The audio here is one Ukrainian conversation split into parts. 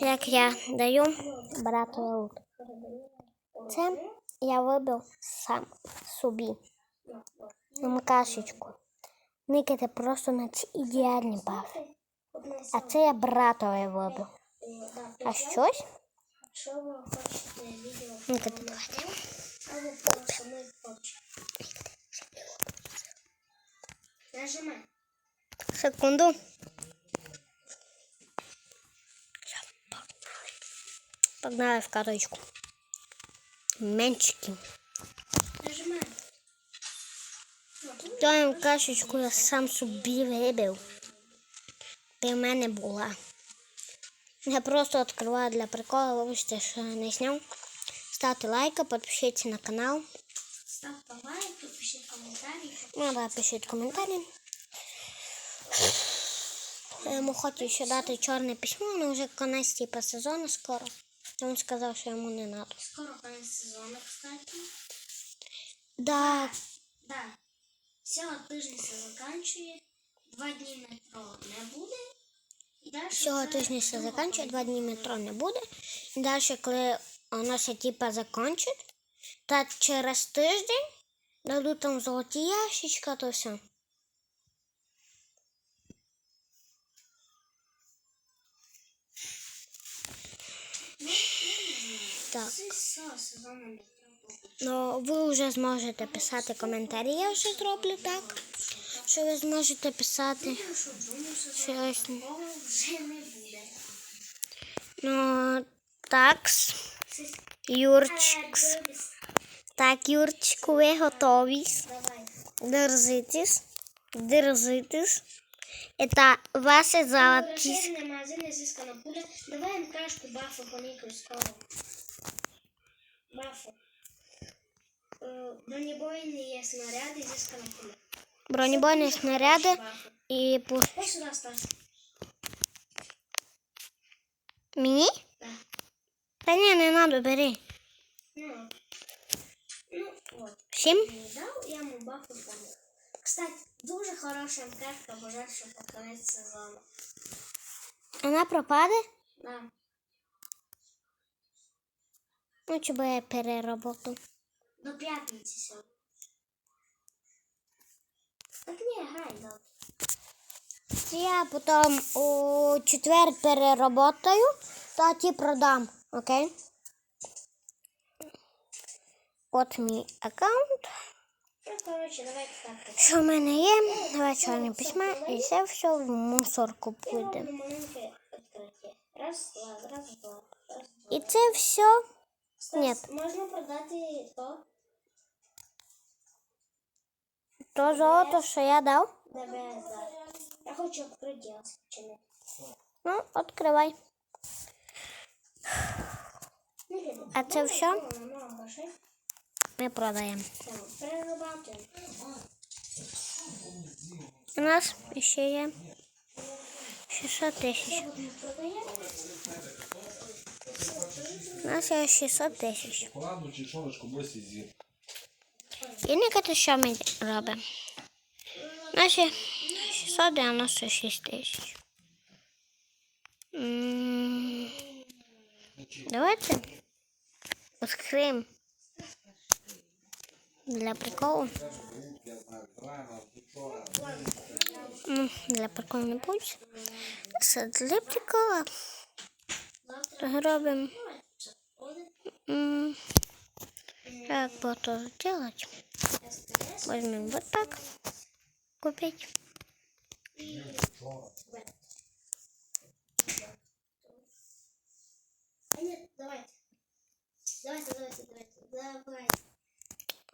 як я даю брату лут. Це я вибив сам собі. На кашечку. Никайте просто на ці ідеальні бафи. А це я братові вибив. А щось? Що? Никайте, давайте. Нажимай. Секунду. Погнали в карточку. Менчики. Нажимай. Тою кашечку я сам собі вибив. Ти мене була. Я просто відкриваю для приколу, вибачте, що я не зняв. Ставте лайки, підпишіться на канал. Ставте лайки, пишіть коментарі. Ну, да, пишіть коментарі. Йому хочу ще дати чорне письмо, але вже конець типу сезону скоро. Він сказав, що йому не треба. Скоро конец сезону, кстати. Да, Да. Цього тижня все заканчує. Два дні метро не буде. І далі вже тижня все друга два дні метро не буде. І далі, коли воно все типа закінчить, та через тиждень дадуть там золоті ящичка, то все. Так. Ну, ви вже зможете писати коментарі, я вже зроблю так. Що ви зможете писати щось. Ну, такс, Юрчикс. Так, Юрчику, ви готові? Держитесь. Держитесь. Это ваши золотые. Давай поникаю скоро. Бафу. Е, Бронебойні є снаряди зіскана пуля. Бронебойные снаряды и пуш... Ось сюди став. Мені? Да. Та ні, не надо, бери. Ну, ну от. Всім? Дав, я йому бафу помог. Кстати, дуже хороша МКшка, бажаю, що під кінець сезону. Вона пропаде? Да. Ну, чи я переработав. До п'ятниці сьогодні. Так ні, грай, да. Я потім у четвер переработаю, то ті продам, окей? От мій аккаунт. Ну. Що в мене є? Давай чорне письма і це все в мусорку піде. І це все. Стас, Ні. можна продати то То золото, що я дав. ДБС. да. Я хочу відкрити спочатку. Ну, відкривай. Ну, гляди. А це все Ну, ну, грошей. ми продаємо. Там, Перерабатуємо. У нас ще є 600 тисяч. Нас є 600 тисяч. Пораду чи шоночку босі з'їв. І не що ми робимо. Є 696 тисяч. Давайте відкриємо для приколу. Для приколу не буде. Це для прикола. Робимо. Как вот тоже делать. Возьмем вот так. Купить.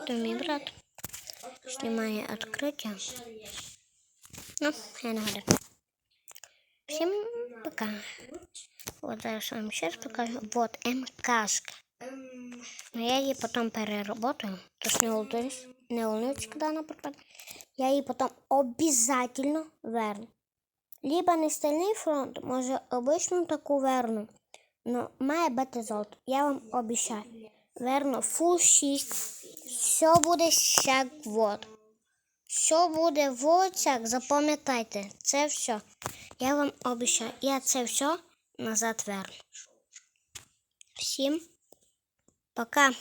Думи, брат. Снимаю открытие. Ну, я надо. Всем пока. Вот я вам сейчас покажу. Вот МКшка. Ем, Но я її потім переработаю. Тож не волнуйтесь, не волнуйтесь, коли вона пропаде. Я її потім обов'язково верну. Либо не стальний фронт, може обичну таку верну. Но має бути золото. Я вам обіцяю. Верну фул 6. Все буде як вот. Що буде вот як, запам'ятайте. Це все. Я вам обіцяю. Я це все назад верну. Всім пока.